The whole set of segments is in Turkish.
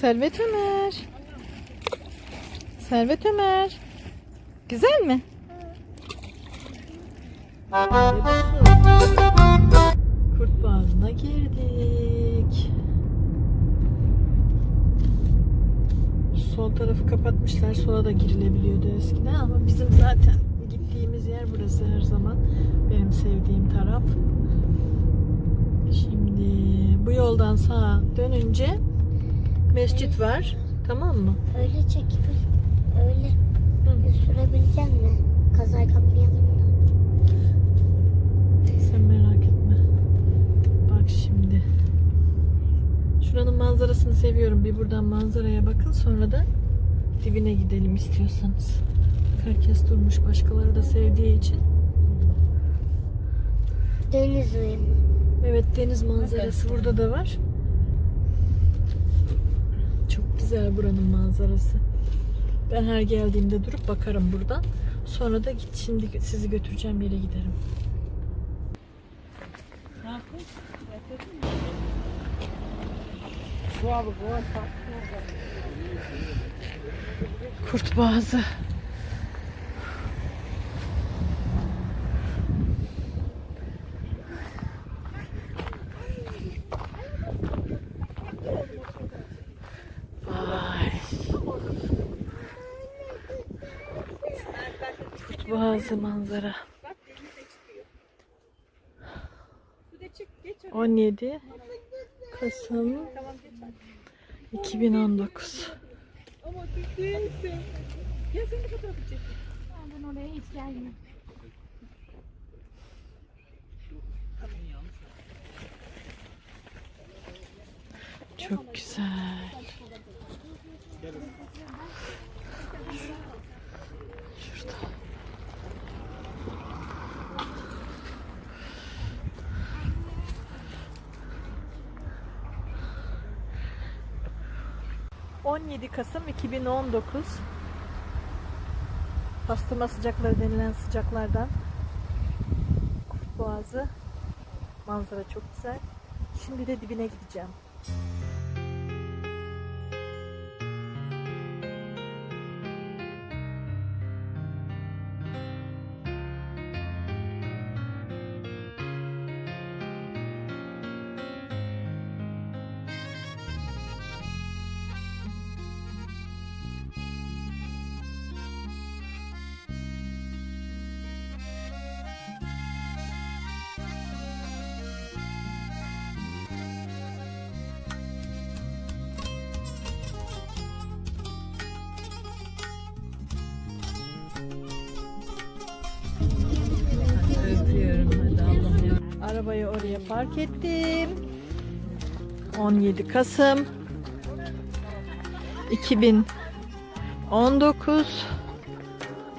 Servet Ömer. Servet Ömer. Güzel mi? Kurt Boğazı'na girdik. Sol tarafı kapatmışlar. Sola da girilebiliyordu eskiden ama bizim zaten gittiğimiz yer burası her zaman. Benim sevdiğim taraf. Şimdi bu yoldan sağa dönünce mescit var. Tamam mı? Öyle çekip öyle Hı. sürebilecek mi? Kaza yapmayalım da. Sen merak etme. Bak şimdi. Şuranın manzarasını seviyorum. Bir buradan manzaraya bakın sonra da dibine gidelim istiyorsanız. Herkes durmuş başkaları da sevdiği için. Deniz uyumu. Evet deniz manzarası burada da var. Çok güzel buranın manzarası. Ben her geldiğimde durup bakarım buradan. Sonra da git şimdi sizi götüreceğim yere giderim. Kurt Boğazı. Vay. Boğazı manzara. 17 Kasım 2019 Ben oraya hiç gelmiyorum. Çok güzel. ...17 Kasım 2019... ...pastırma sıcakları denilen sıcaklardan... ...Kurt Boğazı... ...manzara çok güzel... ...şimdi de dibine gideceğim. Arabayı oraya park ettim. 17 Kasım 2019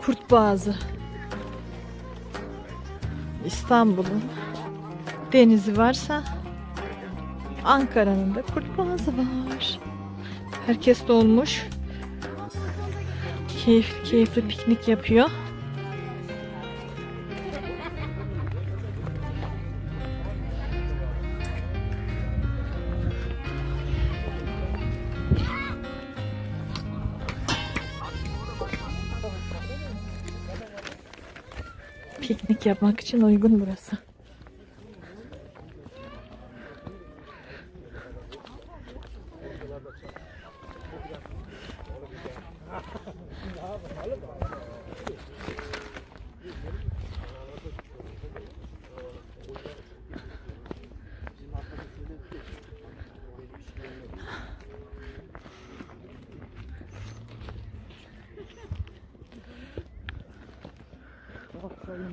Kurtboğazı İstanbul'un denizi varsa Ankara'nın da Kurtboğazı var. Herkes dolmuş. Keyifli keyifli piknik yapıyor. Piknik yapmak için uygun burası.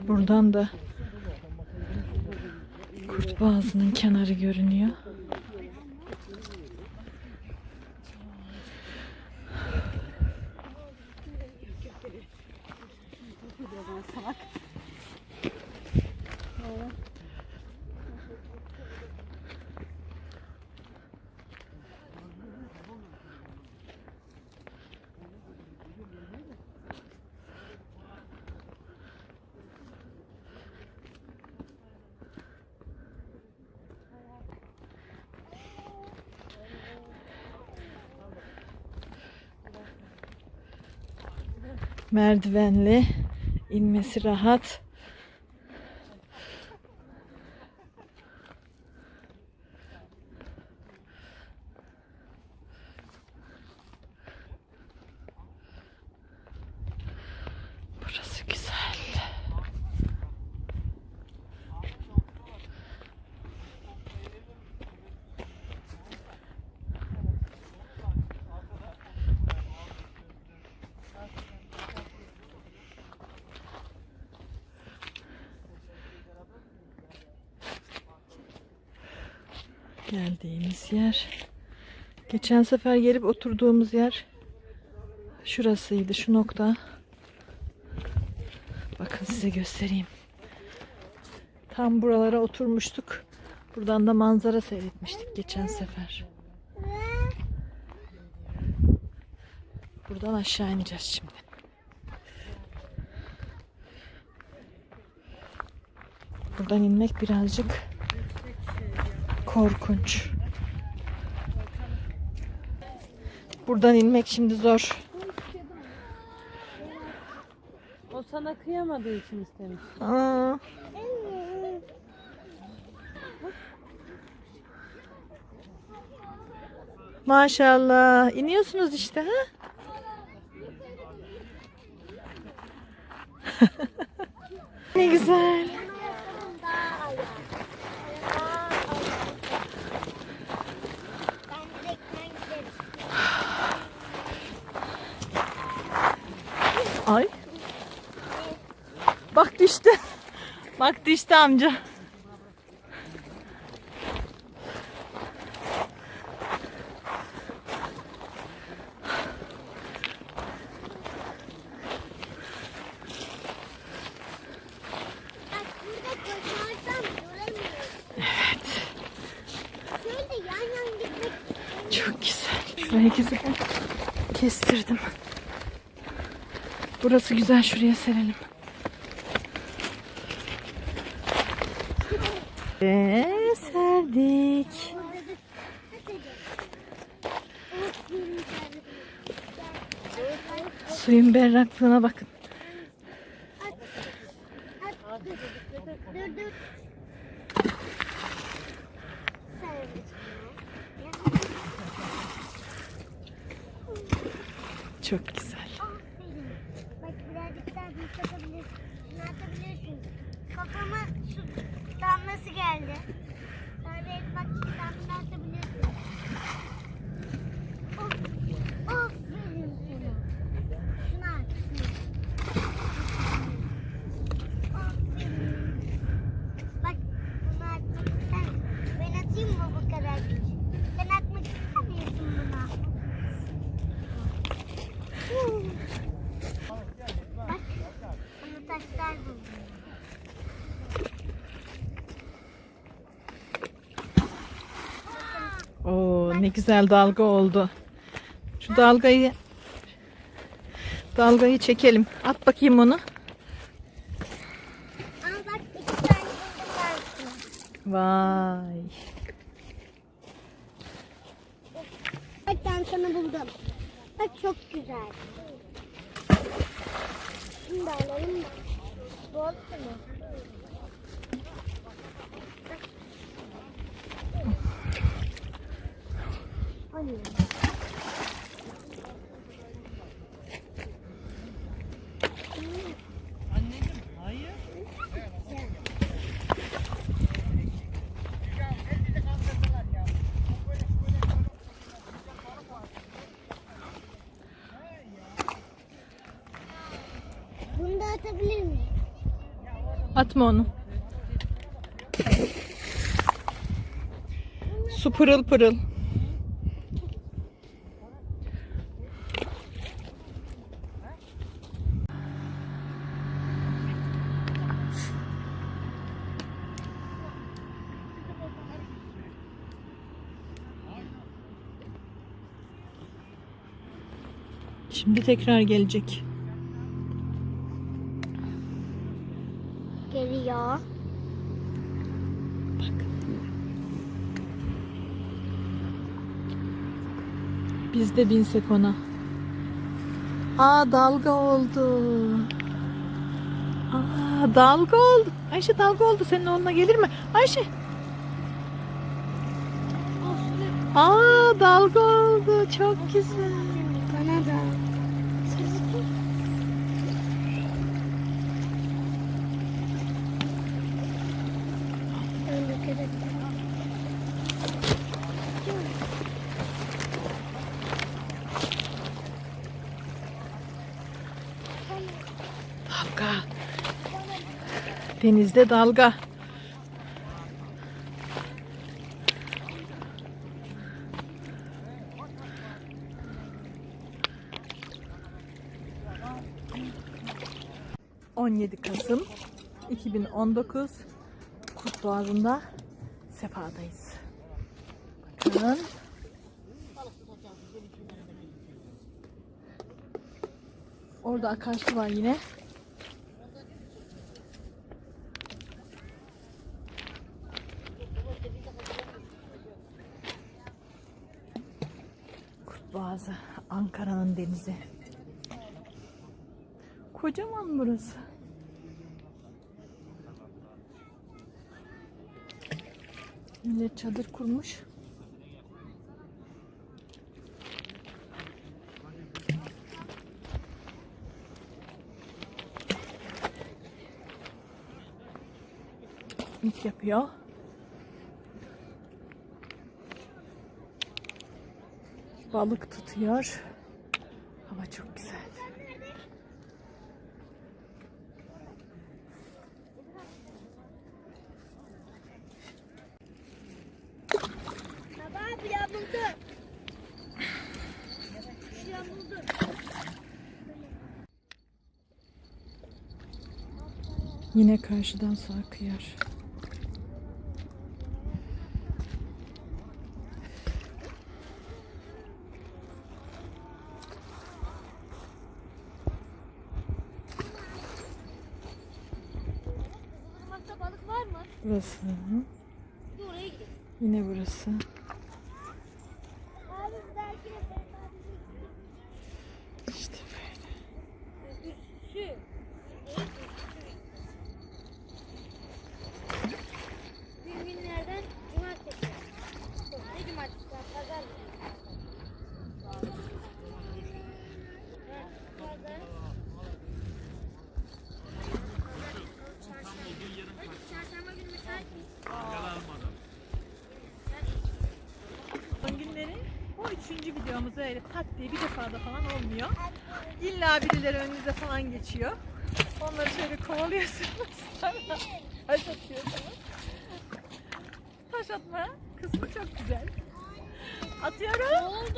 Buradan da Kurt Boğazı'nın kenarı görünüyor. Merdivenli. inmesi rahat. Burası güzel. Geldiğimiz yer. Geçen sefer gelip oturduğumuz yer şurasıydı, şu nokta. Bakın size göstereyim. Tam buralara oturmuştuk. Buradan da manzara seyretmiştik geçen sefer. Buradan aşağı ineceğiz şimdi. Buradan inmek birazcık korkunç. Buradan inmek şimdi zor. O sana kıyamadığı için istemiş. Aa. Maşallah. İniyorsunuz işte ha? ne güzel. Ay. Bak düştü. Bak düştü amca. Çok güzel. Şuraya güzel. Kestirdim. Burası güzel. Şuraya serelim. Ve serdik. Suyun berraklığına bakın. Çok güzel. Güzel dalga oldu. Şu dalgayı dalgayı çekelim. At bakayım onu. Ama bak iki tane buldum ben. Vay. Bak ben sana buldum. Bak çok güzel. Da alalım da. Bu oldu mu? Miyim? Atma onu. Su pırıl pırıl. Şimdi tekrar gelecek. Geliyor. Bak. Biz de binsek ona. Aa dalga oldu. Aa dalga oldu. Ayşe dalga oldu. Senin oğluna gelir mi? Ayşe. Aa dalga oldu. Çok güzel. Bana da. Dalga. Denizde dalga. ...17 Kasım 2019 Kurt Boğazı'nda Sefa'dayız. Bakın. Orada akarsu var yine. Kurt Boğazı, Ankara'nın denizi. Kocaman burası. Millet çadır kurmuş. Piknik yapıyor. Balık tutuyor. Hava çok güzel. Abi yağmurdu. Yağmurdu. Yine karşıdan su akıyor. Burası. Yine burası. Öyle tak diye bir defada falan olmuyor. İlla birileri önünüze falan geçiyor. Onları şöyle kovalıyorsunuz. Taş atıyorsunuz. Taş atma kısmı çok güzel. Atıyorum. Ne oldu?